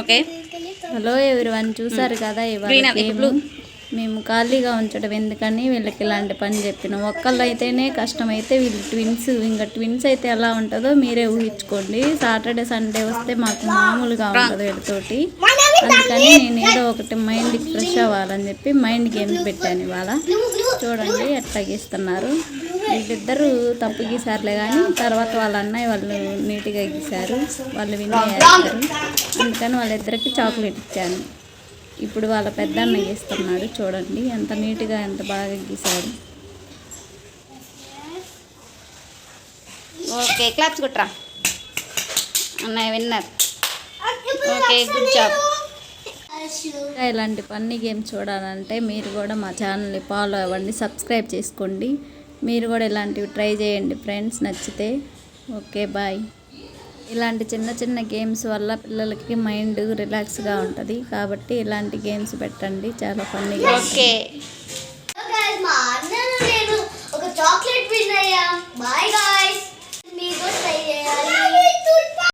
Okay hello everyone చూసారు కదా ఇవాళ. మేము ఖాళీగా ఉంచడం ఎందుకని వీళ్ళకి ఇలాంటి పని చెప్పినాం. ఒక్కళ్ళు అయితేనే కష్టమైతే వీళ్ళు ట్విన్స్ ఇంకా ట్విన్స్ అయితే ఎలా ఉంటుందో మీరే ఊహించుకోండి. సాటర్డే సండే వస్తే మాకు మామూలుగా ఉంటుంది వీళ్ళతోటి. అందుకని నేను ఏదో ఒకటి మైండ్కి ఫ్రెష్ అవ్వాలని చెప్పి మైండ్ గేమ్స్ పెట్టాను ఇవాళ. చూడండి ఎట్లా గీస్తున్నారు. వీళ్ళిద్దరూ తప్పు గీసారులే కానీ తర్వాత వాళ్ళ అన్నయ్య వాళ్ళు నీట్గా గీశారు వాళ్ళు విన్ అయ్యారు అందుకని వాళ్ళిద్దరికి చాక్లెట్ ఇచ్చాను. ఇప్పుడు వాళ్ళ పెద్ద అన్న గీస్తున్నాడు చూడండి ఎంత నీట్గా ఎంత బాగా గీశాడు ఓకే క్లాప్స్ కుట్రా. అన్నయ్య విన్నర్. Okay good job. ఇలాంటి ఫన్నీ గేమ్స్ చూడాలంటే మీరు కూడా మా ఛానల్ని ఫాలో అవ్వండి సబ్స్క్రైబ్ చేసుకోండి. మీరు కూడా ఇలాంటివి ట్రై చేయండి ఫ్రెండ్స్ నచ్చితే. Okay bye. ఇలాంటి చిన్న చిన్న గేమ్స్ వల్ల పిల్లలకి మైండ్ రిలాక్స్గా ఉంటుంది. కాబట్టి ఇలాంటి గేమ్స్ పెట్టండి చాలా ఫన్నీగా ఓకే. Guys, మా అన్నను నేను ఒక చాక్లెట్ విన్ అయ్యా. బాయ్